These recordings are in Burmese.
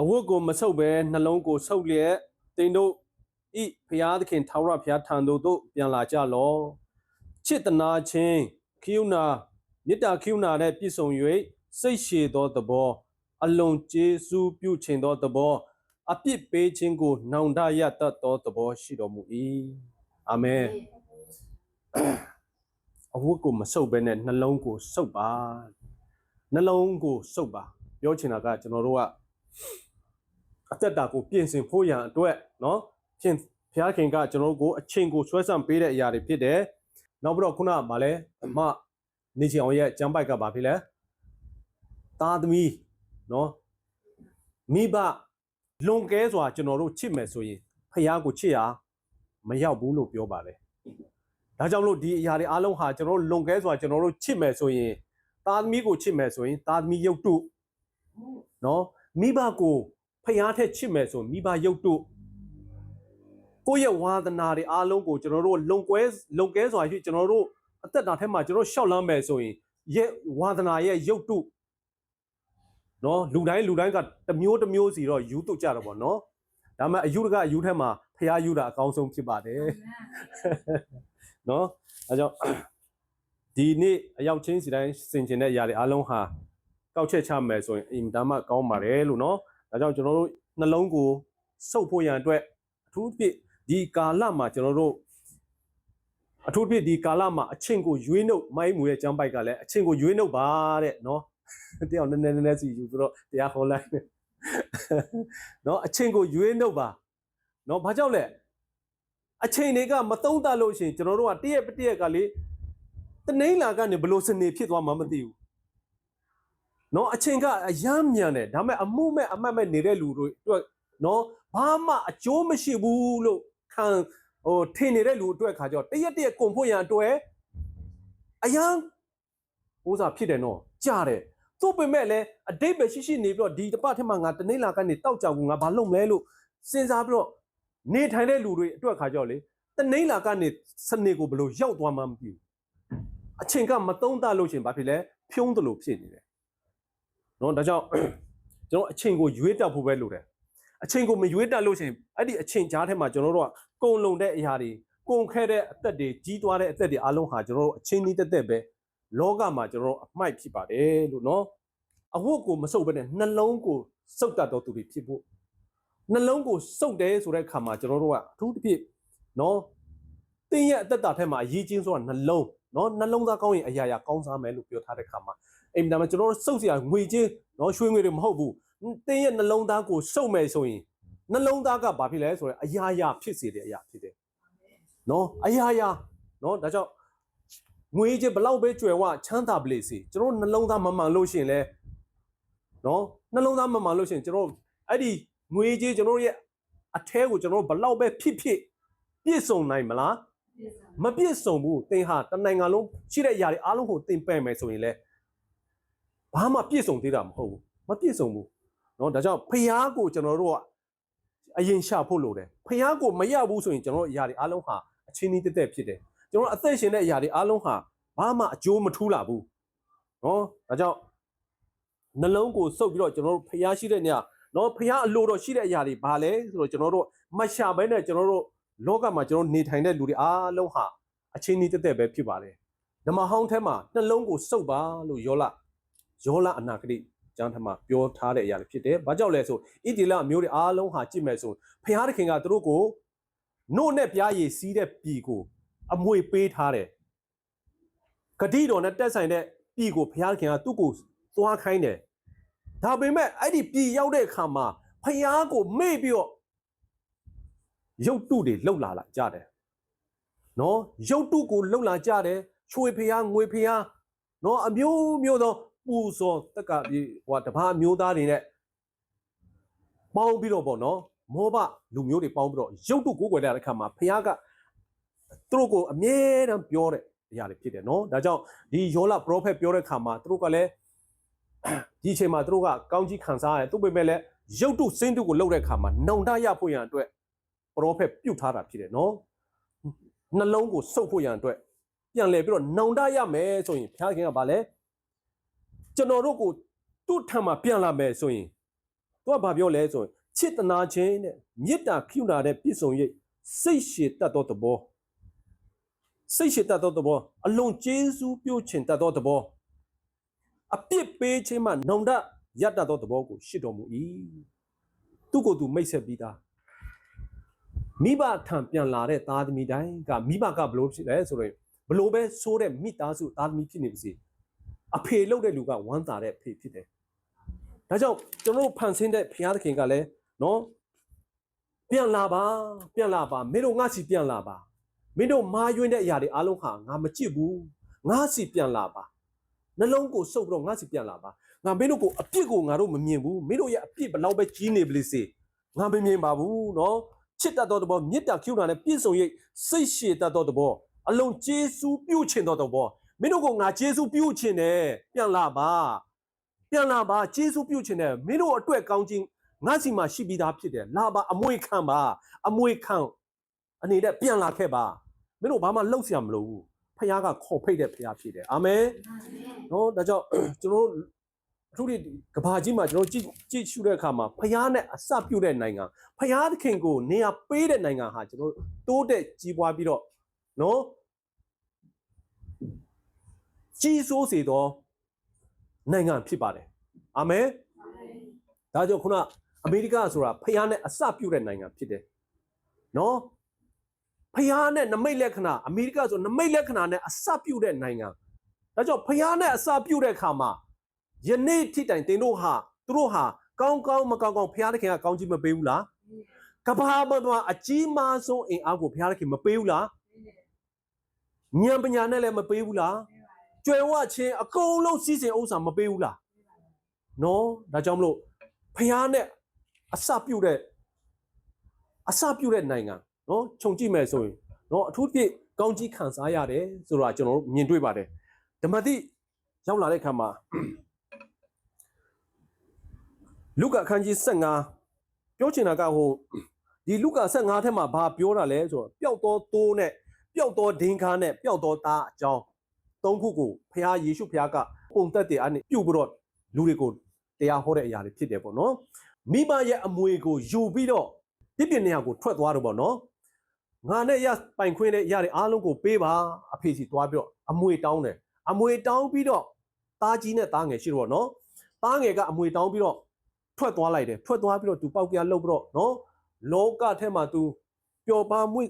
အဝတ်ကိုမဆုပ်ပဲနှလုံးကိုဆုပ်လျက်တင်တို့ဤဖျားသခင်ထာဝရဘုရားထံသို့သို့ပြန်လာကြလော့ချစ်တနာချင်းခိယုနာမေတ္တာခိယုနာနဲ့ပြည့်စုံ၍စိတ်ရှည်သောသဘောအလွန်ကျေးဇူးပြုခြင်းသောသဘောအပြစ်ပေးခြင်းကိုနောင်တရတတ်သောသဘောရှိတော်မူ၏အာမင်အဝတ်ကိုမဆုပ်ပဲနဲ့နှလုံးကိုဆုပ်ပါနှလုံးကိုဆုပ်ပါပြောချင်တာကကျွန်တော်တို့က အသက်တာကိုပြင်ဆင်ဖို့ရန်အတွက်နော်ဖြင့်ဘုရားခင်ကကျွန်တော်တို့ကိုအချိန်ကိုဆွဲဆန့်ပေးတဲ့အရာတွေဖြစ်တယ်။နောက်ပြီးတော့ခုနကဗာလဲအမနေချင်အောင်ရဲ့ကျမ်းပိုက်ကဗာဖြစ်လဲသားသမီးနော်မိဘလွန်ကဲစွာကျွန်တော်တို့ချစ်မယ်ဆိုရင်ဖះကိုချစ်ရမရောက်ဘူးလို့ပြောပါတယ်။ဒါကြောင့်လို့ဒီအရာတွေအားလုံးဟာကျွန်တော်တို့လွန်ကဲစွာကျွန်တော်တို့ချစ်မယ်ဆိုရင်သားသမီးကိုချစ်မယ်ဆိုရင်သားသမီးရုပ်တုနော်မိဘကို ဖျားထက်ချစ်မယ်ဆိုမိဘရုပ်တို့ကိုယ့်ရဲ့ဝါသနာတွေအားလုံးကိုကျွန်တော်တို့လုံကွဲလုံကဲစွာရှိကျွန်တော်တို့အသက်တာထဲမှာကျွန်တော်ရှောက်လန်းမယ်ဆိုရင်ရဲ့ဝါသနာရဲ့ရုပ်တုနော်လူတိုင်းလူတိုင်းကတစ်မျိုးတစ်မျိုးစီတော့ယူတုကြတော့ဗောနော်ဒါမှအယူတကအယူထဲမှာဖျားယူတာအကောင်းဆုံးဖြစ်ပါတယ်နော်အဲကြောင့်ဒီနေ့အရောက်ချင်းစီတိုင်းစင်ကျင်တဲ့ຢာတွေအားလုံးဟာကောက်ချက်ချမယ်ဆိုရင်အင်ဒါမှကောင်းပါတယ်လို့နော် ဒါကြောင့်ကျွန်တော်တို့နှလုံးကိုစုပ်ဖို့ရန်အတွက်အထူးဖြစ်ဒီကာလမှာကျွန်တော်တို့အထူးဖြစ်ဒီကာလမှာအချင်းကိုရွေးနှုတ်မိုင်းမူရဲ့ကျမ်းပိုက်ကလည်းအချင်းကိုရွေးနှုတ်ပါတဲ့နော်တယောက်နည်းနည်းနည်းနည်းစီယူပြီးတော့တရားဟောလိုက်တယ်နော်အချင်းကိုရွေးနှုတ်ပါနော်ဘာကြောင့်လဲအချင်းတွေကမသုံးတတ်လို့ရှိရင်ကျွန်တော်တို့ကတရက်တရက်ကလေတနှိမ့်လာကနေဘလို့စနေဖြစ်သွားမှမသိဘူး နော်အချိန်ကအယမ်းမြန်တယ်ဒါပေမဲ့အမှုမဲ့အမှတ်မဲ့နေတဲ့လူတွေအတွက်နော်ဘာမှအကျိုးမရှိဘူးလို့ခံဟိုထင်နေတဲ့လူအတွက်ခါကျတော့တရက်တရက်ကုန်ဖို့ရန်အတွက်အယမ်းဥစားဖြစ်တယ်နော်ကြားတယ်သို့ပေမဲ့လည်းအတိတ်ပဲရှိရှိနေပြီးတော့ဒီတစ်ပတ်ထက်မှငါတနေ့လာကနေတောက်ကြောက်ကူငါဘာလုပ်မလဲလို့စဉ်းစားပြီးတော့နေထိုင်တဲ့လူတွေအတွက်ခါကျတော့လေတနေ့လာကနေစနေကိုဘယ်လိုရောက်သွားမှမသိဘူးအချိန်ကမသုံးသလို့ရှရင်ဘာဖြစ်လဲဖြုံးတယ်လို့ဖြစ်နေတယ် နော်ဒါကြောင့်ကျွန်တော်အချိန်ကိုရွေးတက်ဖို့ပဲလိုတယ်အချိန်ကိုမရွေးတက်လို့ရှိရင်အဲ့ဒီအချိန်ကြားထဲမှာကျွန်တော်တို့ကကုံလုံတဲ့အရာတွေကုန်ခဲတဲ့အသက်တွေကြီးသွားတဲ့အသက်တွေအလုံးဟာကျွန်တော်တို့အချိန်နည်းတက်တက်ပဲလောကမှာကျွန်တော်တို့အမှိုက်ဖြစ်ပါတယ်လို့နော်အဝတ်ကိုမစုပ်ဘဲနဲ့နှလုံးကိုစုပ်တတ်တော်သူတွေဖြစ်ဖို့နှလုံးကိုစုပ်တယ်ဆိုတဲ့အခါမှာကျွန်တော်တို့ကအထူးသဖြင့်နော်တင်းရဲ့အသက်တာထဲမှာအရေးကြီးဆိုတာနှလုံးနော်နှလုံးသားကောင်းရင်အရာရာကောင်းစားမယ်လို့ပြောထားတဲ့အခါမှာ အိမ်ဒါမှကျွန်တော်တို့စုပ်စရာငွေချင်းနော်ရွှေငွေတွေမဟုတ်ဘူးတင်းရဲ့နှလုံးသားကိုစုပ်မယ်ဆိုရင်နှလုံးသားကဘာဖြစ်လဲဆိုရင်အရာရာဖြစ်စေတဲ့အရာဖြစ်တယ်နော်အရာရာနော်ဒါကြောင့်ငွေချင်းဘလောက်ပဲကြွယ်ဝချမ်းသာပလေစီကျွန်တော်နှလုံးသားမမှန်လို့ရှင်လဲနော်နှလုံးသားမမှန်လို့ရှင်ကျွန်တော်အဲ့ဒီငွေချင်းကျွန်တော်ရဲ့အแทကိုကျွန်တော်ဘလောက်ပဲဖြစ်ဖြစ်ပြည့်စုံနိုင်မလားမပြည့်စုံဘူးသင်ဟာတနိုင်ငံလုံးရှိတဲ့အရာတွေအားလုံးကိုသင်ပဲ့မယ်ဆိုရင်လဲ ဘာမှပြည့်စုံသေးတာမဟုတ်ဘူးမပြည့်စုံဘူးเนาะဒါကြောင့်ဖျားကိုကျွန်တော်တို့ကအရင်ရှာဖို့လိုတယ်ဖျားကိုမရဘူးဆိုရင်ကျွန်တော်တို့အရာတွေအားလုံးဟာအချင်းကြီးတက်တက်ဖြစ်တယ်ကျွန်တော်အသက်ရှင်တဲ့အရာတွေအားလုံးဟာဘာမှအကျိုးမထူးလာဘူးเนาะဒါကြောင့်နှလုံးကိုစုပ်ပြီးတော့ကျွန်တော်တို့ဖျားရှိတဲ့နေရာเนาะဖျားအလိုတော်ရှိတဲ့အရာတွေဘာလဲဆိုတော့ကျွန်တော်တို့မရှာဘဲနဲ့ကျွန်တော်တို့လောကမှာကျွန်တော်နေထိုင်တဲ့လူတွေအားလုံးဟာအချင်းကြီးတက်တက်ပဲဖြစ်ပါတယ်ဓမ္မဟောင်းထဲမှာနှလုံးကိုစုပ်ပါလို့ယောလ ယောလအနာဂတိကျမ်းထမှာပြောထားတဲ့အရာတွေဖြစ်တယ်။ဘာကြောင့်လဲဆိုဣတိလအမျိုးတွေအားလုံးဟာကြည့်မယ်ဆိုဖျားသခင်ကသူတို့ကိုနို့နဲ့ပြားရည်စီးတဲ့ပြည်ကို အမွေပေးထားတယ်။ဂတိတော်နဲ့တက်ဆိုင်တဲ့ပြည်ကိုဖျားသခင်ကသူ့ကိုသွားခိုင်းတယ်။ဒါပေမဲ့အဲ့ဒီပြည်ရောက်တဲ့အခါမှာဖျားကိုမေ့ပြီးတော့ရုပ်တုတွေလှုပ်လာလာကြတယ်။နော်ရုပ်တုကိုလှုပ်လာကြတယ်။ချွေဖျားငွေဖျားနော်အမျိုးမျိုးသော ပူဇော်တက်ကပြေဟိုတပားမျိုးသားတွေနဲ့ပေါင်းပြီးတော့ပေါ့နော်မောဘလူမျိုးတွေပေါင်းပြီးတော့ရုပ်တုကိုးကွယ်တဲ့အခါမှာဖခင်ကသူတို့ကိုအမြဲတမ်းပြောတဲ့အရာတွေဖြစ်တယ်နော်ဒါကြောင့်ဒီယောလပရောဖက်ပြောတဲ့အခါမှာသူတို့ကလည်းဒီအချိန်မှာသူတို့ကကောင်းကြီးခံစားရတယ်သူပေမဲ့လည်းရုပ်တုစင်းတုကိုလှုပ်တဲ့အခါမှာနောင်တရဖို့ရန်အတွက်ပရောဖက်ပြုတ်ထားတာဖြစ်တယ်နော်နှလုံးကိုစုပ်ဖို့ရန်အတွက်ပြန်လဲပြီးတော့နောင်တရမယ်ဆိုရင်ဘုရားခင်ကဗာလဲ ကျွန်တော်တို့ကိုသူ့ထံမှာပြန်လာမယ်ဆိုရင်သူကဘာပြောလဲဆိုရင်ချစ်တနာခြင်းနဲ့မေတ္တာခိနာတဲ့ပြည့်စုံ၍စိတ်ရှည်တတ်သောသဘောစိတ်ရှည်တတ်သောသဘောအလွန်ကျေးဇူးပြုခြင်းတတ်သောသဘောအပြစ်ပေးခြင်းမှနောင်တရတတ်သောသဘောကိုရှစ်တော်မူ၏သူကိုယ်သူမိတ်ဆက်ပြီးသားမိဘထံပြန်လာတဲ့သားသမီးတိုင်းကမိဘကဘလို့ဖြစ်လဲဆိုရင်ဘလို့ပဲဆိုးတဲ့မိသားစုသားသမီးဖြစ်နေပါစေ အဖေလုပ်တဲ့လူကဝမ်းသာတဲ့အဖေဖြစ်တယ်ဒါကြောင့်ကျွန်တော်တို့ဖန်ဆင်းတဲ့ဘုရားသခင်ကလည်းနော်ပြန်လာပါပြန်လာပါမင်းတို့ငါစီပြန်လာပါမင်းတို့မာယွင်းတဲ့အရာတွေအားလုံးဟာငါမကြည့်ဘူးငါစီပြန်လာပါနှလုံးကိုစုပ်ပြီးတော့ငါစီပြန်လာပါငါမင်းတို့ကိုအပြစ်ကိုငါတို့မမြင်ဘူးမင်းတို့ရဲ့အပြစ်ဘယ်လောက်ပဲကြီးနေပလိစေငါမမြင်ပါဘူးနော်ချစ်တတ်သောသဘောမေတ္တာကျူနာနဲ့ပြည့်စုံ၍စိတ်ရှည်တတ်သောသဘောအလုံးကျေးဇူးပြုခြင်းသောသဘော မင်းတို့ကငါယေရှုပြုတ်ခြင်းနဲ့ပြန်လာပါပြန်လာပါယေရှုပြုတ်ခြင်းနဲ့မင်းတို့အတွက်ကောင်းခြင်းငါစီမှာရှိပြီးသားဖြစ်တယ်လာပါအမွေခံပါအမွေခံအနေနဲ့ပြန်လာခဲ့ပါမင်းတို့ဘာမှလှုပ်ဆရာမလိုဘူးဖခင်ကခေါ်ဖိတ်တဲ့ဖခင်ဖြစ်တယ်အာမင်နော်ဒါကြောင့်ကျွန်တော်တို့အခုဒီကဘာကြီးမှာကျွန်တော်ကြည့်ကြည့်ရှုတဲ့အခါမှာဖခင်နဲ့အစပြုတ်တဲ့နိုင်ငံဖခင်သခင်ကိုနေရာပေးတဲ့နိုင်ငံဟာကျွန်တော်တိုးတက်ကြီးပွားပြီးတော့နော် ကြီးစိုးစေသောနိုင်ငံဖြစ်ပါတယ်အာမင်ဒါကြောင့်ခုနအမေရိကဆိုတာဖျားနဲ့အစပြုတဲ့နိုင်ငံဖြစ်တယ်နော်ဖျားနဲ့နမိတ်လက္ခဏာအမေရိကဆိုနမိတ်လက္ခဏာနဲ့အစပြုတဲ့နိုင်ငံဒါကြောင့်ဖျားနဲ့အစပြုတဲ့အခါမှာယနေ့ထိတိုင်တင်တို့ဟာသူတို့ဟာကောင်းကောင်းမကောင်းကောင်းဖျားသခင်ကကောင်းချီးမပေးဘူးလားကဘာမတော်အကြီးမားဆုံးအင်အားကိုဖျားသခင်မပေးဘူးလားဉာဏ်ပညာနဲ့လည်းမပေးဘူးလား ကျွယ်ဝချင်းအကုန်လုံးစီးစိမ်ဥစ္စာမပေးဘူးလားနော်ဒါကြောင့်မလို့ဖះနဲ့အစပြုတ်တဲ့အစပြုတ်တဲ့နိုင်ငံနော်ခြုံကြည့်မယ်ဆိုရင်နော်အထူးဖြင့်ကောင်းကြီးခံစားရတယ်ဆိုတာကျွန်တော်တို့မြင်တွေ့ပါတယ်ဓမ္မတိရောက်လာတဲ့အခါမှာလုကာခန်းကြီး15ပြောချင်တာကဟိုဒီလုကာ15ထဲမှာဘာပြောတာလဲဆိုတော့ပျောက်သောတိုးနဲ့ပျောက်သောဒင်းကားနဲ့ပျောက်သောသားအကြောင်း သုံးခုကိုဖះယေရှုဖះကပုံသက်တယ်အနေပြုတ်ပြီးတော့လူတွေကိုတရားဟောတဲ့အရာတွေဖြစ်တယ်ပေါ့နော်မိဘရဲ့အမွေကိုယူပြီးတော့ပြစ်ပြနေရာကိုထွက်သွားတော့ပေါ့နော်ငါနဲ့ရပိုင်ခွင့်တဲ့ရတဲ့အားလုံးကိုပေးပါအဖေစီသွားပြီးတော့အမွေတောင်းတယ်အမွေတောင်းပြီးတော့သားကြီးနဲ့သားငယ်ရှိတော့နော်သားငယ်ကအမွေတောင်းပြီးတော့ထွက်သွားလိုက်တယ်ထွက်သွားပြီးတော့သူပေါက်ပြားလှုပ်ပြီးတော့နော်လောကထဲမှာသူပျော်ပါမှု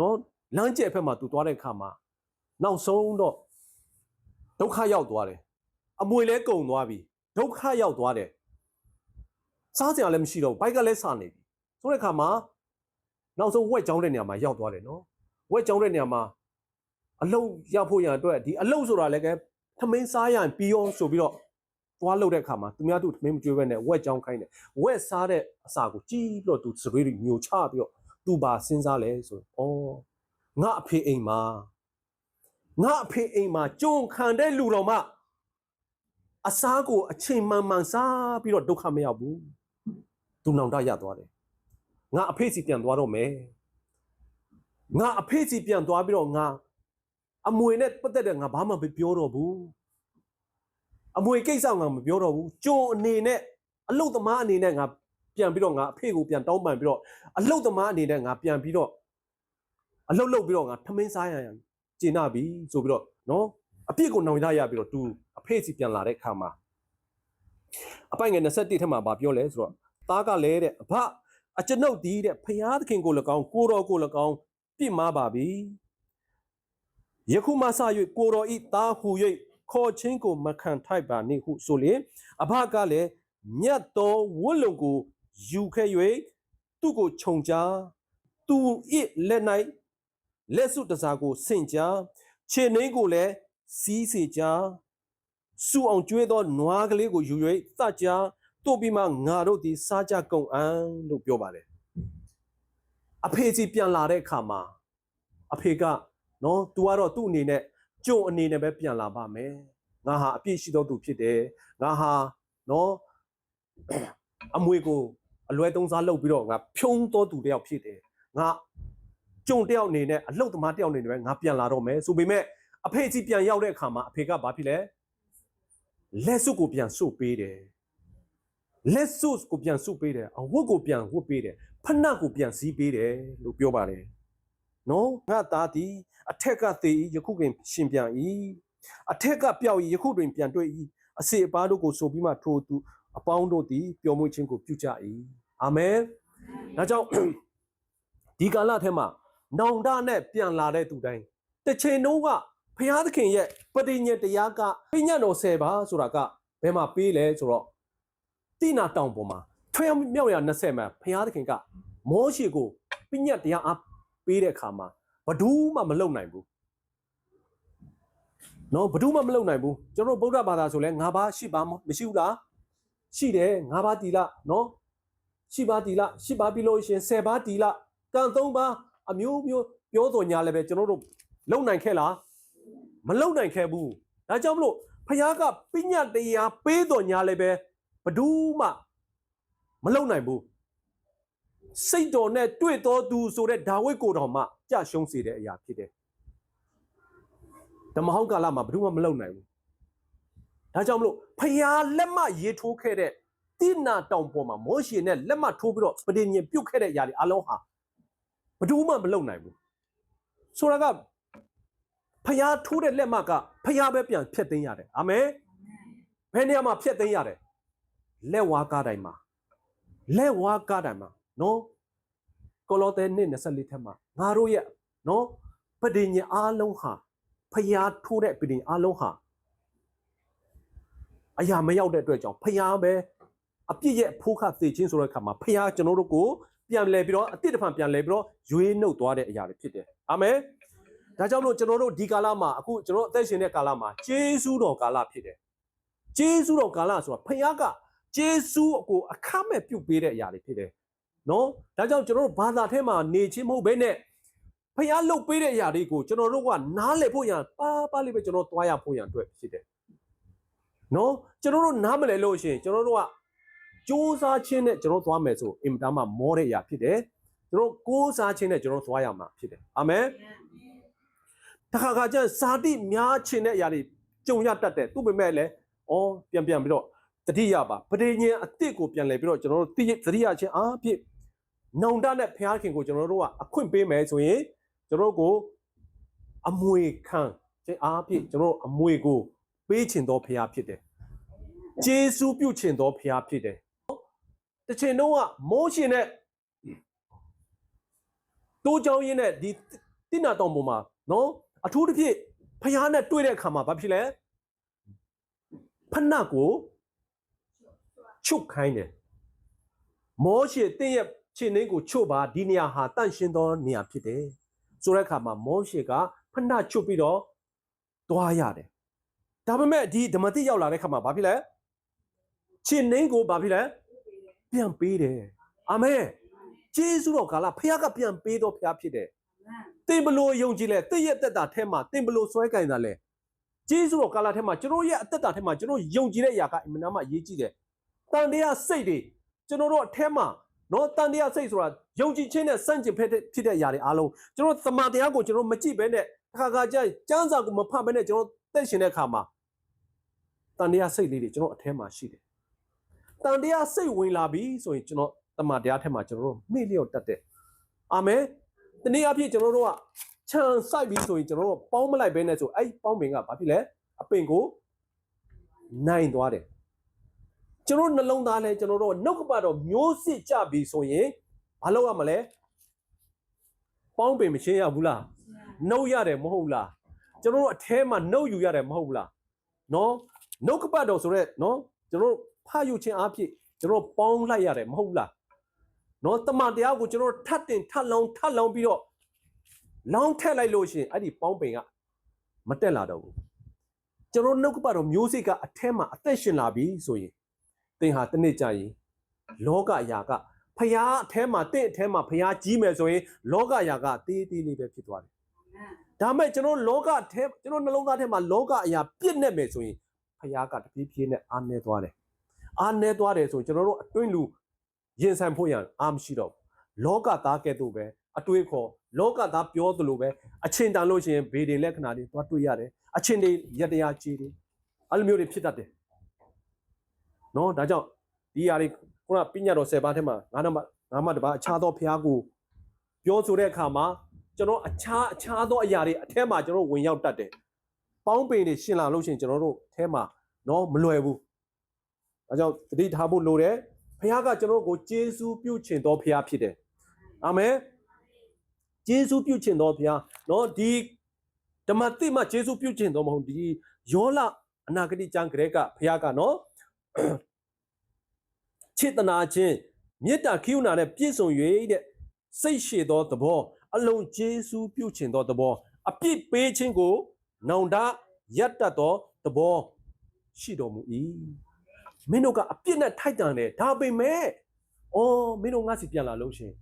နော်လမ်းကျက်ဘက်မှာသူသွားတဲ့အခါမှာနောက်ဆုံးတော့ ဒုက္ခရောက်သွားတယ်အမွေလဲကုန်သွားပြီဒုက္ခရောက်သွားတယ်စားစရာလည်းမရှိတော့ဘူးဘိုက်ကလည်းဆာနေပြီဆိုတဲ့အခါမှာနောက်ဆုံးဝက်ကြောင်းတဲ့နေရာမှာရောက်သွားတယ်နော်ဝက်ကြောင်းတဲ့နေရာမှာအလုတ်ရောက်ဖို့ရန်အတွက်ဒီအလုတ်ဆိုတာလည်းကဲသမင်းစားရရင်ပြီးအောင်ဆိုပြီးတော့သွားလုတ်တဲ့အခါမှာသူများသူသမင်းမကြွေးပဲနဲ့ဝက်ကြောင်းခိုင်းတယ်ဝက်စားတဲ့အစာကိုကြီးပြီးတော့သူစရွေးတွေမျိုးချပြီးတော့သူပါစဉ်းစားလဲဆိုတော့ဩငါအဖေအိမ်မှာ ငါအဖေအိမ်မှာကြုံခံတဲ့လူတော်မှအစားကိုအချိန်မှန်မှန်စားပြီးတော့ဒုက္ခမရောက်ဘူးသူနောင်တရသွားတယ်ငါအဖေစီပြန်သွားတော့မယ်ငါအဖေစီပြန်သွားပြီးတော့ငါအမွေနဲ့ပတ်သက်တဲ့ငါဘာမှမပြောတော့ဘူးအမွေကိစ္စငါမပြောတော့ဘူးကြုံအနေနဲ့အလုတ်သမားအနေနဲ့ငါပြန်ပြီးတော့ငါအဖေကိုပြန်တောင်းပန်ပြီးတော့အလုတ်သမားအနေနဲ့ငါပြန်ပြီးတော့အလုတ်လုတ်ပြီးတော့ငါထမင်းစားရရင် ကျင်နာပြီဆိုပြီးတော့နော်အပြစ်ကိုနောင်ရရပြီးတော့ तू အဖေစီပြန်လာတဲ့ခါမှာအပိုင်ငယ်21ထက်မှာဗာပြောလဲဆိုတော့သားကလည်းတဲ့အဖအကျွန်ုပ်ဒီတဲ့ဖျားသခင်ကို၎င်းကိုတော်ကို၎င်းပြစ်မှားပါပြီယခုမှစ၍ကိုတော်ဤသားဟူ၍ခေါ်ချင်းကိုမခံထိုက်ပါနှင့်ဟုဆိုလေအဖကလည်းမြတ်သောဝတ်လုံကိုယူခဲ့၍သူ့ကိုခြုံကြားသူဤလက်၌ လက်စုတစားကိုဆင့်ကြားခြေနှင်းကိုလည်းစီးစေကြားစူအောင်ကျွေးသောနွားကလေးကိုယူ၍သတ်ကြားတို့ပြီးမှငါတို့သည်စားကြကုန်အံ့လို့ပြောပါတယ်အဖေစီပြန်လာတဲ့အခါမှာအဖေကနော် तू ကတော့သူ့အနေနဲ့ကြုံအနေနဲ့ပဲပြန်လာပါမယ်ငါဟာအပြည့်ရှိသောသူဖြစ်တယ်ငါဟာနော်အမွေကိုအလွဲသုံးစားလုပ်ပြီးတော့ငါဖြုံးတော်သူတယောက်ဖြစ်တယ်ငါ ကြုံတယောက်အနေနဲ့အလုတ်သမားတယောက်အနေနဲ့ပဲငါပြန်လာတော့မယ်ဆိုပေမဲ့အဖေစီပြန်ရောက်တဲ့အခါမှာအဖေကဘာဖြစ်လဲလက်စုပ်ကိုပြန်စုပ်ပေးတယ်လက်စွပ်ကိုပြန်စုပေးတယ်အဝတ်ကိုပြန်ဝတ်ပေးတယ်ဖနှက်ကိုပြန်စည်းပေးတယ်လို့ပြောပါတယ်နော်ငါသားသည်အထက်ကသေ၏ယခုတွင်ရှင်ပြန်၏အထက်ကပျောက်၏ယခုတွင်ပြန်တွေ့၏အစေအပါတို့ကိုဆိုပြီးမှထိုသူအပေါင်းတို့သည်ပျော်မွေ့ခြင်းကိုပြုကြ၏အာမင်ဒါကြောင့်ဒီကာလထဲမှာ နောင်တနဲ့ပြန်လာတဲ့သူတိုင်းတစ်ချိန်တုန်းကဘုရားသခင်ရဲ့ပဋိညာတရားကပညာတော်၁၀ပါးဆိုတာကဘယ်မှာပေးလဲဆိုတော့တိနာတောင်ပေါ်မှာထွေမြောက်ရ20မှာဘုရားသခင်ကမောရှေကိုပညာတရားအားပေးတဲ့အခါမှာဘဒူးမှမလုံနိုင်ဘူးနော်ဘဒူးမှမလုံနိုင်ဘူးကျွန်တော်ဗုဒ္ဓဘာသာဆိုလဲငါးပါးရှိပါမရှိဘူးလားရှိတယ်ငါးပါးတီလနော်ရှိပါတီလရှိပါပြီလို့ရှင်10ပါးတီလကံ3ပါး အမျိုးမျိုးပြောတော်ညာလည်းပဲကျွန်တော်တို့လုံနိုင်ခဲ့လားမလုံနိုင်ခဲ့ဘူးဒါကြောင့်မလို့ဖခင်ကပညာတရားပေးတော်ညာလည်းပဲဘယ်သူမှမလုံနိုင်ဘူးစိတ်တော်နဲ့တွေ့တော်သူဆိုတဲ့ဒါဝိဒ်ကိုတော်မှကြရှုံးစေတဲ့အရာဖြစ်တယ်ဓမ္မဟောင်းကာလမှာဘယ်သူမှမလုံနိုင်ဘူးဒါကြောင့်မလို့ဖခင်လက်မရေးထိုးခဲ့တဲ့တိနာတောင်ပေါ်မှာမောရှေနဲ့လက်မထိုးပြီးတော့ပဋိညာဉ်ပြုတ်ခဲ့တဲ့အရာတွေအလုံးဟာ ဘယ်သူမှမလုံနိုင်ဘူးဆိုတာကဖျားထိုးတဲ့လက်မကဖျားပဲပြန်ဖြတ်သိမ်းရတယ်အာမင်ဘယ်နေရာမှာဖြတ်သိမ်းရတယ်လက်ဝါးကားတိုင်းမှာလက်ဝါးကားတိုင်းမှာနော်ကိုလောသဲနှစ်24ထက်မှာငါတို့ရဲ့နော်ပဋိညာဉ်အားလုံးဟာဖျားထိုးတဲ့ပဋိညာဉ်အားလုံးဟာအရာမရောက်တဲ့အတွက်ကြောင့်ဖျားပဲအပြစ်ရဲ့ဖိုးခသေခြင်းဆိုတဲ့အခါမှာဖျားကျွန်တော်တို့ကို ပြန်လဲပြီးတော့အတိတ်တစ်ဖန်ပြန်လဲပြီးတော့ရွေးနှုတ်သွားတဲ့အရာတွေဖြစ်တယ်အာမင်ဒါကြောင့်မလို့ကျွန်တော်တို့ဒီကာလမှာအခုကျွန်တော်အသက်ရှင်တဲ့ကာလမှာဂျေဇုတော်ကာလဖြစ်တယ်ဂျေဇုတော်ကာလဆိုတာဖခင်ကဂျေဇုကိုအခမဲ့ပြုတ်ပေးတဲ့အရာတွေဖြစ်တယ်နော်ဒါကြောင့်ကျွန်တော်တို့ဘာသာထဲမှာနေချင်းမဟုတ်ဘဲနဲ့ဖခင်လှုပ်ပေးတဲ့အရာတွေကိုကျွန်တော်တို့ကနားလည်ဖို့ရန်ပါပါလေးပဲကျွန်တော်သွားရဖို့ရန်အတွက်ဖြစ်တယ်နော်ကျွန်တော်တို့နားမလည်လို့ရှိရင်ကျွန်တော်တို့က စူးစမ်းခြင်းနဲ့ကျွန်တော်သွားမယ်ဆိုအင်တာမှာမောတဲ့အရာဖြစ်တယ်ကျွန်တော်ကိုးစားခြင်းနဲ့ကျွန်တော်သွားရမှာဖြစ်တယ်အာမင်တခါခါကျရင်ဇာတိများချင်တဲ့အရာတွေကြုံရတတ်တယ်သူ့ပေမဲ့လည်းဩပြန်ပြန်ပြီးတော့တတိယပါပဋိညာဉ်အစ်စ်ကိုပြန်လဲပြီးတော့ကျွန်တော်တို့တိသတိရချင်းအားဖြင့်နောင်တနဲ့ဘုရားခင်ကိုကျွန်တော်တို့ကအခွင့်ပေးမယ်ဆိုရင်ကျွန်တော်တို့ကိုအမွေခံခြင်းအားဖြင့်ကျွန်တော်တို့အမွေကိုပေးချင်သောဘုရားဖြစ်တယ်။ဂျေစုပြုချင်သောဘုရားဖြစ်တယ်။ တစ်ချိန်လုံးကမိုးရှင်နဲ့တိုးကြောင်းရင်းနဲ့ဒီတိနာတောင်ပေါ်မှာနော်အထူးသဖြင့်ဖျားနဲ့တွေ့တဲ့အခါမှာဘာဖြစ်လဲဖဏကိုချုပ်ခိုင်းတယ်မောရှေတင်းရဲ့ခြေနှင်းကိုချုပ်ပါဒီနေရာဟာတန့်ရှင်းသောနေရာဖြစ်တယ်ဆိုတဲ့အခါမှာမောရှေကဖဏချုပ်ပြီးတော့သွားရတယ်ဒါပေမဲ့ဒီဓမ္မတိရောက်လာတဲ့အခါမှာဘာဖြစ်လဲခြေနှင်းကိုဘာဖြစ်လဲ ပြန်ပေးတယ်အာမင်ကျေးဇူးတော်ကာလဖခင်ကပြန်ပေးတော့ဖခင်ဖြစ်တယ်တင်ဘလို့ယုံကြည်လဲတည့်ရဲ့တက်တာထဲမှာတင်ဘလို့စွဲကင်တာလဲဂျေဇုတော်ကာလထဲမှာကျွန်တော်ရဲ့အသက်တာထဲမှာကျွန်တော်ယုံကြည်တဲ့အရာကအင်မနာမှအရေးကြီးတယ်တန်တရားစိတ်တွေကျွန်တော်တို့အထဲမှာနော်တန်တရားစိတ်ဆိုတာယုံကြည်ခြင်းနဲ့စန့်ကျင်ဖက်တဲ့ဖြစ်တဲ့အရာတွေအားလုံးကျွန်တော်သမာတရားကိုကျွန်တော်မကြည့်ဘဲနဲ့တစ်ခါခါကျရင်စမ်းစာကိုမဖတ်ဘဲနဲ့ကျွန်တော်တက်ရှင်တဲ့အခါမှာတန်တရားစိတ်လေးတွေကျွန်တော်အထဲမှာရှိတယ် တန်တရားစိတ်ဝင်လာပြီဆိုရင်ကျွန်တော်သမာတရားထဲမှာကျွန်တော်တို့မေ့လျော့တတ်တယ်အာမင်တနည်းအားဖြင့်ကျွန်တော်တို့ကခြံဆိုင်ပြီးဆိုရင်ကျွန်တော်တို့ပေါင်းမလိုက်ဘဲနဲ့ဆိုအဲ့ပေါင်းပင်ကဘာဖြစ်လဲအပင်ကိုနိုင်သွားတယ်ကျွန်တော်နှလုံးသားလဲကျွန်တော်တို့နှုတ်ကပတော့မျိုးစစ်ကြပြီဆိုရင်ဘာလုပ်ရမလဲပေါင်းပင်မရှင်းရဘူးလားနှုတ်ရတယ်မဟုတ်လားကျွန်တော်တို့အแทမှာနှုတ်ယူရတယ်မဟုတ်ဘူးလားနော်နှုတ်ကပတော့ဆိုရက်နော် ကျွန်တော်တို့ဖာယူခြင်းအဖြစ်ကျွန်တော်ပေါင်းလိုက်ရတယ်မဟုတ်ဘူးလားနော်တမန်တရားကိုကျွန်တော်ထပ်တင်ထပ်လောင်းထပ်လောင်းပြီးတော့လောင်းထက်လိုက်လို့ရှိရင်အဲ့ဒီပေါင်းပင်ကမတက်လာတော့ဘူးကျွန်တော်နှုတ်ကပတော့မျိုးစိတ်ကအထက်မှာအသက်ရှင်လာပြီဆိုရင်သင်ဟာတနေ့ကြရင်လောကအရာကဖျားအထဲမှာတင့်အထဲမှာဖျားကြီးမယ်ဆိုရင် လောကအရာကတေးသေးလေးပဲဖြစ်သွားတယ်ဒါမဲ့ကျွန်တော်လောကအထဲကျွန်တော်နှလုံးသားထဲမှာလောကအရာပြည့်နေမယ်ဆိုရင် ဖျားကတပြေးပြေးနဲ့အားနေသွားတယ်အားနေသွားတယ်ဆိုရင်ကျွန်တော်တို့အတွင်းလူရင်ဆိုင်ဖို့ရန်အားမရှိတော့ဘူးလောကသားကဲ့သို့ပဲအတွေးခေါ်လောကသားပြောသလိုပဲအချင်းတန်လို့ရှိရင်ဘေဒင်လက္ခဏာတွေသွားတွေ့ရတယ်အချင်းတွေရတရားကြီးတွေအဲ့လိုမျိုးတွေဖြစ်တတ်တယ်နော်ဒါကြောင့်ဒီຢာတွေခုနပညာတော်10ပါးထဲမှာငါးနံပါတ်ငါးမှတ်တစ်ပါးအခြားသောဘုရားကိုပြောဆိုတဲ့အခါမှာကျွန်တော်အခြားအခြားသောအရာတွေအထက်မှာကျွန်တော်ဝင်ရောက်တတ်တယ် ပေါင်းပင်တွေရှင်းလာလို့ရှိရင်ကျွန်တော်တို့အထဲမှာနော်မလွယ်ဘူးအဲကြောင့်တတိထားဖို့လိုတယ်ဘုရားကကျွန်တော်တို့ကိုကျေးဇူးပြုခြင်းတော်ဘုရားဖြစ်တယ်အာမင်ကျေးဇူးပြုခြင်းတော်ဘုရားနော်ဒီဓမ္မတိမှာကျေးဇူးပြုခြင်းတော်မဟုတ်ဒီယောလအနာဂတိကျမ်းကလေးကဘုရားကနော်ချစ်တနာခြင်းမေတ္တာခိယုဏနဲ့ပြည့်စုံ၍တဲ့စိတ်ရှည်သောသဘောအလုံးကျေးဇူးပြုခြင်းသောသဘောအပြစ်ပေးခြင်းကို နောင်တရတ္တသောသဘောရှိတော်မူ၏မင်းတို့ကအပြစ်နဲ့ထိုက်တန်တယ်ဒါပေမဲ့အော်မင်းတို့ငါစီပြန်လာလို့ရှရင်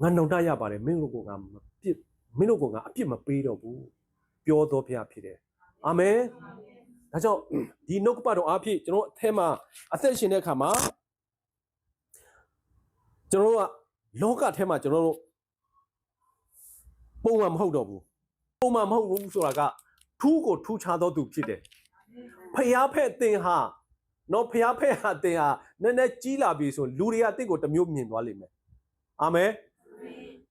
ငါနောင်တရပါတယ်မင်းတို့ကငါမပြစ်မင်းတို့ကငါအပြစ်မပေးတော့ဘူးပြောတော်ဘုရားဖြစ်တယ်အာမင်ဒါကြောင့်ဒီနှုတ်ကပတ်တော်အားဖြင့်ကျွန်တော်အထက်မှာအသက်ရှင်တဲ့အခါမှာကျွန်တော်တို့ကလောကထဲမှာကျွန်တော်တို့ပုံမှန်မဟုတ်တော့ဘူးပုံမှန်မဟုတ်ဘူးဆိုတာက ထူးကိုထူးခြားသောသူဖြစ်တယ်ဖျားဖက်တင်ဟာနော်ဖျားဖက်ဟာတင်ဟာနည်းနည်းကြီးလာပြီဆိုလူတွေကတင့်ကိုတစ်မျိုးမြင်သွားလိမ့်မယ်အာမင်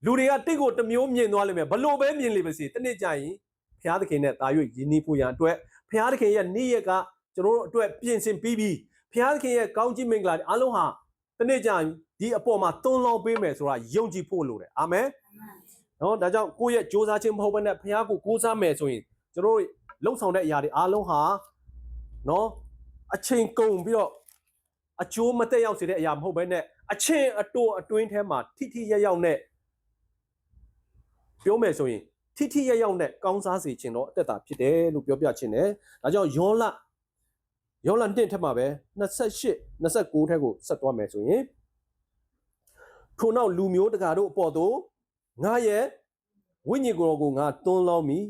လူတွေကတင့်ကိုတစ်မျိုးမြင်သွားလိမ့်မယ်ဘလို့ပဲမြင်လိမ့်မယ်စီတနေ့ကျရင်ဖျားသခင်နဲ့တာ၍ယဉ်နီးဖို့ရန်အတွက်ဖျားသခင်ရဲ့နေ့ရက်ကကျွန်တော်တို့အတွက်ပြင်ဆင်ပြီးပြီဖျားသခင်ရဲ့ကောင်းချီးမင်္ဂလာတွေအားလုံးဟာတနေ့ကျရင်ဒီအပေါ်မှာသွန်းလောင်းပေးမယ်ဆိုတာယုံကြည်ဖို့လိုတယ်အာမင်နော်ဒါကြောင့်ကိုယ့်ရဲ့စ조사ခြင်းမဟုတ်ဘဲနဲ့ဘုရားကိုကိုးစားမယ်ဆိုရင် ကျွန်တော်တို့လှုပ်ဆောင်တဲ့အရာတွေအားလုံးဟာနော်အချိန်ကုန်ပြီးတော့အကျိုးမတက်ရောက်စေတဲ့အရာမဟုတ်ဘဲနဲ့အချင်းအတိုးအတွင်းထဲမှာထိထိရရောက်နဲ့ပြောမယ်ဆိုရင်ထိထိရရောက်နဲ့ကောင်းစားစေခြင်းတော့အသက်တာဖြစ်တယ်လို့ပြောပြခြင်းတယ်ဒါကြောင့်ယောလယောလ1ထက်မှာပဲ28 29ထက်ကိုဆက်သွားမယ်ဆိုရင်ထို့နောက်လူမျိုးတကာတို့အပေါ်သို့ငါရဲ့ဝိညာဉ်ကိုယ်တော်ကိုငါတွန်းလောင်းမည်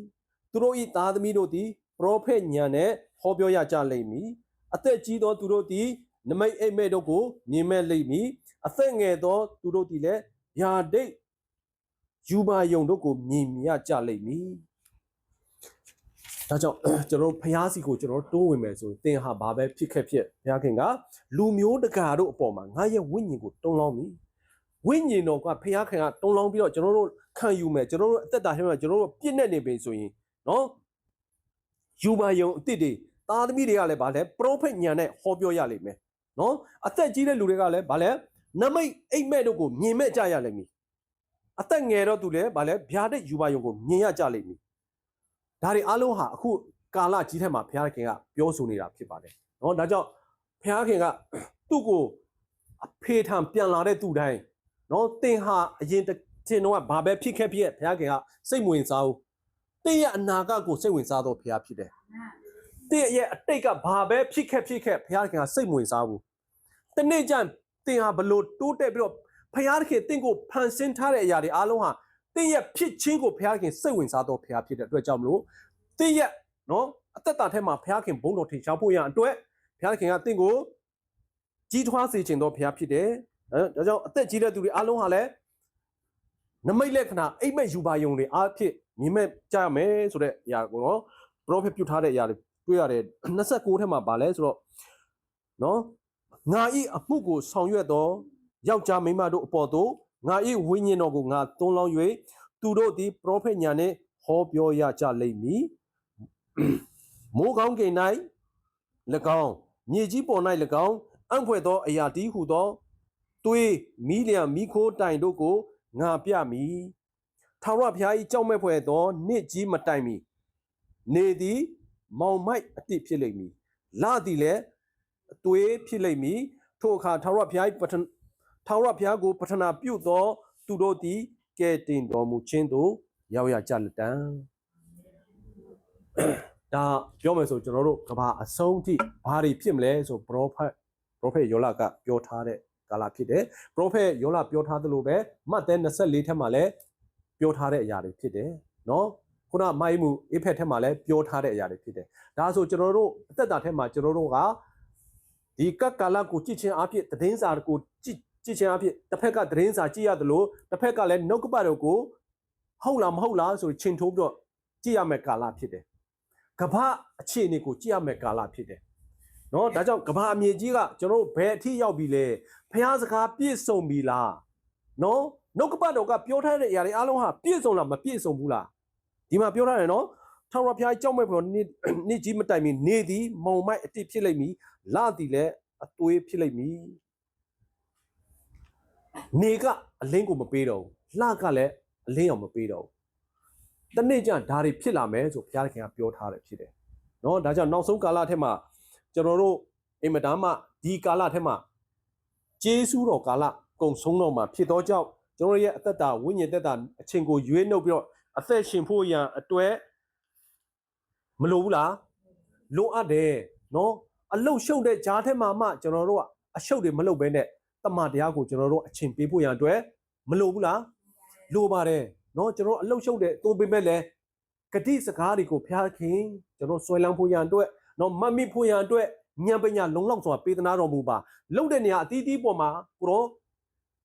သူတို့၏သားသမီးတို့သည်ပရောဖက်ညံနဲ့ဟောပြောရကြလိမ့်မည်အသက်ကြီးသောသူတို့သည်နမိတ်အိပ်မဲ့တို့ကိုမြင်မဲ့လိမ့်မည်အသက်ငယ်သောသူတို့သည်လည်းဗျာဒိတ်ယူပါယုံတို့ကိုမြင်မြကြလိမ့်မည်ဒါကြောင့်ကျွန်တော်တို့ဖျားစီကိုကျွန်တော်တို့တိုးဝင်မယ်ဆိုရင်သင်ဟာဘာပဲဖြစ်ခဲ့ဖြစ်ဘုရားခင်ကလူမျိုးတကာတို့အပေါ်မှာငါရဲ့ဝိညာဉ်ကိုတွန်းလောင်းမည်ဝိညာဉ်တော်ကဖျားခင်ကတုံလောင်းပြီးတော့ကျွန်တော်တို့ခံယူမယ်ကျွန်တော်တို့အသက်တာထဲမှာကျွန်တော်တို့ပြည့်နေနေပြီဆိုရင် နော်ယူပါယုံအစ်စ်တွေသားသမီးတွေကလည်းဗာလဲပရိုဖက်ညာနဲ့ဟောပြောရလိမ့်မယ်နော်အသက်ကြီးတဲ့လူတွေကလည်းဗာလဲနမိတ်အိတ်မဲ့တို့ကိုမြင်မဲ့ကြရလိမ့်မည်အသက်ငယ်တော့သူလည်းဗာလဲဗျာတဲ့ယူပါယုံကိုမြင်ရကြလိမ့်မည်ဒါတွေအားလုံးဟာအခုကာလကြီးထဲမှာဘုရားခင်ကပြောဆိုနေတာဖြစ်ပါတယ်နော်ဒါကြောင့်ဘုရားခင်ကသူ့ကိုအဖေထံပြန်လာတဲ့သူတိုင်းနော်တင်ဟာအရင်တစ်ချိန်တော့ဘာပဲဖြစ်ခဲ့ဖြစ်ဘုရားခင်ကစိတ်ဝင်စားဘူး တင်းရဲ့အနာဂတ်ကိုစိတ်ဝင်စားတော့ဘုရားဖြစ်တယ်တင်းရဲ့အတိတ်ကဘာပဲဖြစ်ခဲ့ဖြစ်ခဲ့ဘုရားခင်ကစိတ်ဝင်စားဘူးတနေ့ကျရင်တင်ဟာဘလို့တိုးတက်ပြီးတော့ဘုရားခင်တင့်ကိုဖန်ဆင်းထားတဲ့အရာတွေအားလုံးဟာတင်းရဲ့ဖြစ်ချင်းကိုဘုရားခင်စိတ်ဝင်စားတော့ဘုရားဖြစ်တဲ့အတွက်ကြောင့်မလို့တင်းရဲ့နော်အသက်တာထဲမှာဘုရားခင်ဘုန်းတော်ထင်ရှားဖို့ရန်အတွက်ဘုရားခင်ကတင့်ကိုကြီးထွားစေခြင်းတော့ဘုရားဖြစ်တယ်အဲဒါကြောင့်အသက်ကြီးတဲ့သူတွေအားလုံးဟာလည်းနမိတ်လက္ခဏာအိမ်မက်ယူပါယုံတွေအားဖြင့် မြင်မဲ့ကြရမယ်ဆိုတဲ့အရာကိုနော်ပရောဖက်ပြုထားတဲ့အရာတွေတွေ့ရတယ်29ထဲမှာဗာလဲဆိုတော့နော်ငါဤအမှုကိုဆောင်ရွက်သောယောက်ျားမိန်းမတို့အပေါ်သို့ငါဤဝိညာဉ်တော်ကိုငါသွန်းလောင်း၍သူတို့သည်ပရောဖက်ညာနှင့်ဟောပြောရကြလိမ့်မည်မိုးကောင်းကင်၌၎င်းမြေကြီးပေါ်၌၎င်းအံ့ဖွယ်သောအရာတည်းဟုသောသွေးမီးလျံမီးခိုးတိုင်တို့ကိုငါပြမည် ထာဝရဘုရား၏ကြောက်မဲ့ဖွယ်သောနှစ်ကြီးမတိုင်မီနေသည်မောင်မိုက်အတိဖြစ်လိမ့်မည်လသည်လည်းအသွေးဖြစ်လိမ့်မည်ထိုအခါထာဝရဘုရား၏ပထနာထာဝရဘုရားကိုပထနာပြုသော သူတို့သည်ကဲ့တင်တော်မူခြင်းသို့ရောက်ရကြလက်တံဒါပြောမယ်ဆိုကျွန်တော်တို့ကဘာအဆုံးထိဘာတွေဖြစ်မလဲဆိုပရောဖက်ပရောဖက်ယောလကပြောထားတဲ့ကာလဖြစ်တယ်ပရောဖက်ယောလပြောထားသလိုပဲမတ်သဲ24ထက်မှာလည်း ပြောထားတဲ့အရာတွေဖြစ်တယ်နော်ခုနမိုင်းမှုအဖက်ထက်မှာလည်းပြောထားတဲ့အရာတွေဖြစ်တယ်ဒါဆိုကျွန်တော်တို့အသက်တာထက်မှာကျွန်တော်တို့ကဒီကပ်ကာလကိုကြည့်ချင်းအဖြစ်သတင်းစာကိုကြည့်ကြည့်ချင်းအဖြစ်တစ်ဖက်ကသတင်းစာကြည့်ရသလိုတစ်ဖက်ကလည်းနှုတ်ကပတ်တော်ကိုဟုတ်လားမဟုတ်လားဆိုချိန်ထိုးပြီးတော့ကြည့်ရမယ့်ကာလဖြစ်တယ်ကမ္ဘာအခြေအနေကိုကြည့်ရမယ့်ကာလဖြစ်တယ်နော်ဒါကြောင့်ကဘာအမြင့်ကြီးကကျွန်တော်တို့ဘယ်အထိရောက်ပြီလဲဖះစကားပြည့်စုံပြီလားနော် နှုတ်ကပတ်တော်ကပြောထားတဲ့အရာတွေအားလုံးဟာပြည့်စုံလားမပြည့်စုံဘူးလားဒီမှာပြောထားတယ်နော်ထာဝရဘုရားကြောက်မဲ့ဘုရားနေ့နေ့ကြီးမတိုင်မီနေသည်မုံမိုက်အတိဖြစ်လိမ့်မည်လသည်လည်းအသွေးဖြစ်လိမ့်မည်နေကအလင်းကိုမပေးတော့ဘူးလကလည်းအလင်းအောင်မပေးတော့ဘူးတနေ့ကျရင်ဒါတွေဖြစ်လာမယ်ဆိုဘုရားခင်ကပြောထားတယ်ဖြစ်တယ်နော်ဒါကြောင့်နောက်ဆုံးကာလအထက်မှာကျွန်တော်တို့အင်မတန်မှဒီကာလအထက်မှာဂျေစုတော်ကာလကုံဆုံးတော့မှာဖြစ်တော့ကြောင့် ကျွန်တော်ရဲ့အသက်တာဝိညာဉ်သက်တာအချိန်ကိုရွေးနှုတ်ပြီးတော့အသက်ရှင်ဖို့ရန်အတွက်မလိုဘူးလားလိုအပ်တယ်နော်အလုတ်ရှုံတဲ့ဂျားထက်မှာမှကျွန်တော်တို့ကအရှုပ်တွေမလုပ်ဘဲနဲ့တမန်တရားကိုကျွန်တော်တို့အချိန်ပေးဖို့ရန်အတွက်မလိုဘူးလားလိုပါတယ်နော်ကျွန်တော်တို့အလုတ်ရှုပ်တဲ့တိုးပေးမဲ့လဲဂတိစကားတွေကိုဖျားခင်ကျွန်တော်ဆွဲလန်းဖို့ရန်အတွက်နော်မတ်မိဖို့ရန်အတွက်ဉာဏ်ပညာလုံလောက်စွာပေးသနာတော်မူပါလုတ်တဲ့နေရာအသီးသီးပေါ်မှာကိုရော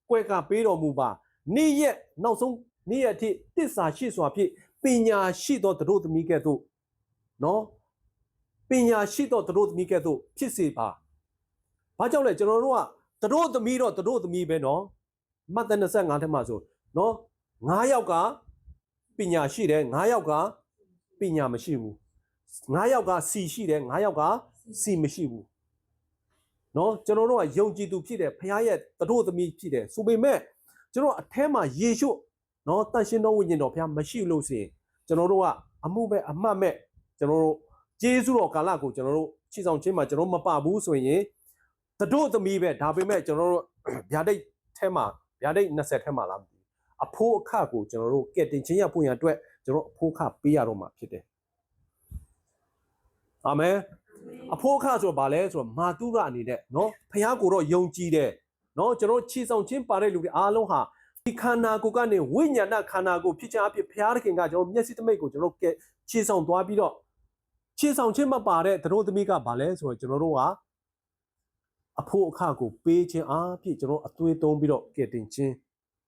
ကွဲကပေးတော်မူပါနေ့ရက်နောက်ဆုံးနေ့ရက်အထိတစ္ဆာရှိစွာဖြင့်ပညာရှိသောသူတို့သမီးကဲ့သို့နော်ပညာရှိသောသူတို့သမီးကဲ့သို့ဖြစ်စေပါဘာကြောင့်လဲကျွန်တော်တို့ကသူတို့သမီးတော့သူတို့သမီးပဲနော်မတ်သက်25ထက်မှဆိုနော်9ယောက်ကပညာရှိတယ်9ယောက်ကပညာမရှိဘူး9ယောက်ကစီရှိတယ်9ယောက်ကစီမရှိဘူး နော်ကျွန်တော်တို့ကယုံကြည်သူဖြစ်တယ်ဖခင်ရဲ့သူတို့သမီးဖြစ်တယ်ဆိုပေမဲ့ကျွန်တော်အแทမှာယေရှုနော်တန်ရှင်တော်ဝိညာဉ်တော်ဖခင်မရှိလို့ဆိုရင်ကျွန်တော်တို့ကအမှုမဲ့အမှတ်မဲ့ကျွန်တော်တို့ဂျေဇုတော်ကာလကိုကျွန်တော်တို့ချီဆောင်ခြင်းမှာကျွန်တော်မပဘူးဆိုရင်သူတို့သမီးပဲဒါပေမဲ့ကျွန်တော်တို့ဗျာဒိတ်ထဲမှာဗျာဒိတ်20ထဲမှာလားမသိဘူးအဖိုးအခကိုကျွန်တော်တို့ကဲတင်ချင်းရဖို့ရန်အတွက်ကျွန်တော်အဖိုးအခပေးရတော့မှာဖြစ်တယ်အာမင် အဖိုးအခဆိုတော့ဗာလဲဆိုတော့မာတုရအနေနဲ့เนาะဖះကိုတော့ယုံကြည်တယ်เนาะကျွန်တော်ချီဆောင်ချင်းပါတဲ့လူတွေအားလုံးဟာဒီခန္ဓာကိုယ်ကနေဝိညာဏခန္ဓာကိုယ်ဖြစ်ချင်အဖြစ်ဖះသခင်ကကျွန်တော်မျက်စိတမိတ်ကိုကျွန်တော်ကဲချီဆောင်သွားပြီးတော့ချီဆောင်ချင်းမပါတဲ့သတို့သမီးကဗာလဲဆိုတော့ကျွန်တော်တို့ကအဖို့အခကိုပေးခြင်းအားဖြင့်ကျွန်တော်အသွေးသုံးပြီးတော့ကဲတင်ခြင်း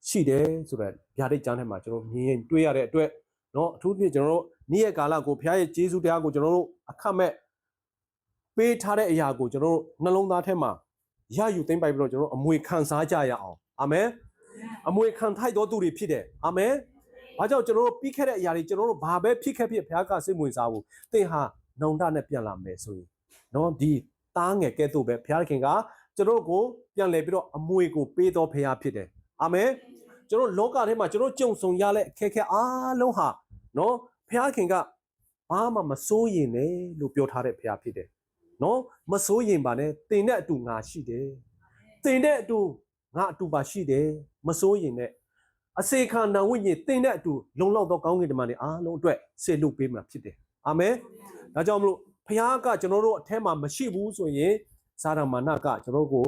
ရှိတယ်ဆိုတော့ဗျာဒိတ်ကျမ်းထဲမှာကျွန်တော်မြင်ရင်တွေ့ရတဲ့အတွက်เนาะအထူးဖြင့်ကျွန်တော်တို့နေ့ရက်ကာလကိုဘုရားရဲ့ကျေးဇူးတရားကိုကျွန်တော်တို့အခမဲ့ ပေးထားတဲ့အရာကိုကျွန်တော်တို့နှလုံးသားထဲမှာရယူသိမ့်ပိုက်ပြီးတော့ကျွန်တော်တို့အမွေခံစားကြရအောင်အာမင်အမွေခံထိုက်တော်သူတွေဖြစ်တယ်အာမင်ဘာကြောင့်ကျွန်တော်တို့ပြီးခဲ့တဲ့အရာတွေကျွန်တော်တို့ဘာပဲဖြစ်ခဲ့ဖြစ်ဘုရားကစိတ်ဝင်စားဖို့သင်ဟာနှုံတနဲ့ပြန်လာမယ်ဆိုရင်နော်ဒီသားငယ်ကဲ့သို့ပဲဘုရားခင်ကကျွန်တော်ကိုပြန်လဲပြီးတော့အမွေကိုပေးတော်ဘုရားဖြစ်တယ်အာမင်ကျွန်တော်လောကထဲမှာကျွန်တော်ကြုံဆုံရတဲ့အခက်အခဲအားလုံးဟာနော်ဘုရားခင်ကဘာမှမစိုးရင်နဲ့လို့ပြောထားတဲ့ဘုရားဖြစ်တယ် နော်မစိုးရင်ပါနဲ့တင်တဲ့အတူငါရှိတယ်တင်တဲ့အတူငါအတူပါရှိတယ်မစိုးရင်နဲ့အစေခန္ဓာဝိညာဉ်တင်တဲ့အတူလုံလောက်သောကောင်းကင်တမန်တွေအားလုံးအတွက်ဆေလွတ်ပေးမှာဖြစ်တယ်အာမင်ဒါကြောင့်မလို့ဖခင်ကကျွန်တော်တို့အထက်မှာမရှိဘူးဆိုရင်ဇာရမာနကကျွန်တော်တို့ကို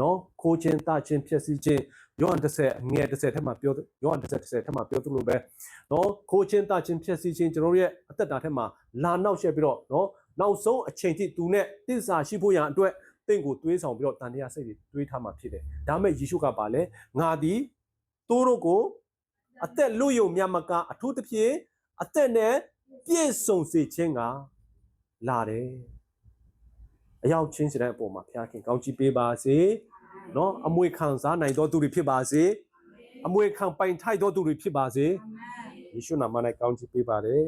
နော်ခိုးခြင်းတခြင်းဖြစ်စီခြင်းယောဟန်30အငယ်30ထက်မှာပြောယောဟန်30 30ထက်မှာပြောသလိုပဲနော်ခိုးခြင်းတခြင်းဖြစ်စီခြင်းကျွန်တော်တို့ရဲ့အသက်တာထက်မှာလာနောက်ရှက်ပြီးတော့နော် နောက်ဆုံးအချိန်ထိသူနဲ့တစ္ဆာရှိဖို့ရန်အတွက်တင့်ကိုတွေးဆောင်ပြီးတော့တန်တရားစိတ်တွေတွေးထားမှာဖြစ်တယ်ဒါမဲ့ယေရှုကပါလဲငါသည်သူတို့ကိုအသက်လူယုံမြတ်မကအထူးသဖြင့်အသက်နဲ့ပြည့်စုံစေခြင်းကလာတယ်အရောက်ချင်းစတဲ့အပေါ်မှာဘုရားခင်ကောင်းချီးပေးပါစေနော်အမွေခံစားနိုင်တော်သူတွေဖြစ်ပါစေအမွေခံပိုင်ထိုက်တော်သူတွေဖြစ်ပါစေယေရှုနာမ၌ကောင်းချီးပေးပါတယ်